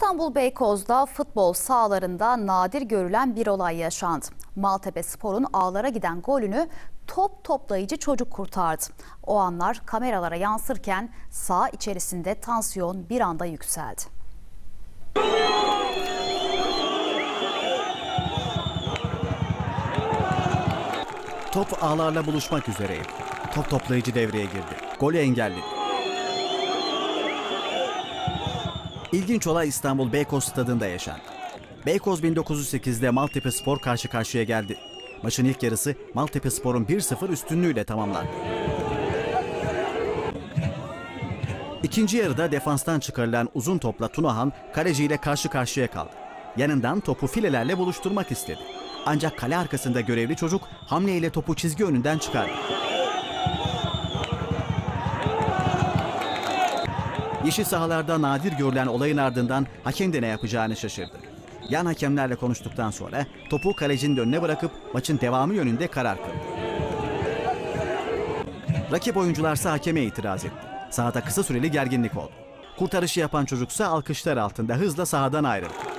İstanbul Beykoz'da futbol sahalarında nadir görülen bir olay yaşandı. Maltepe Spor'un ağlara giden golünü top toplayıcı çocuk kurtardı. O anlar kameralara yansırken saha içerisinde tansiyon bir anda yükseldi. Top ağlarla buluşmak üzereydi. Top toplayıcı devreye girdi. Golü engelledi. İlginç olay İstanbul Beykoz stadında yaşandı. Beykoz 1908'de Maltepe Spor karşı karşıya geldi. Maçın ilk yarısı Maltepe Spor'un 1-0 üstünlüğüyle tamamlandı. İkinci yarıda defanstan çıkarılan uzun topla Tunahan kaleciyle karşı karşıya kaldı. Yanından topu filelerle buluşturmak istedi. Ancak kale arkasında görevli çocuk hamleyle topu çizgi önünden çıkardı. Yeşil sahalarda nadir görülen olayın ardından hakem de ne yapacağını şaşırdı. Yan hakemlerle konuştuktan sonra topu kalecinin önüne bırakıp maçın devamı yönünde karar kıldı. Rakip oyuncularsa hakeme itiraz etti. Sahada kısa süreli gerginlik oldu. Kurtarışı yapan çocuksa alkışlar altında hızla sahadan ayrıldı.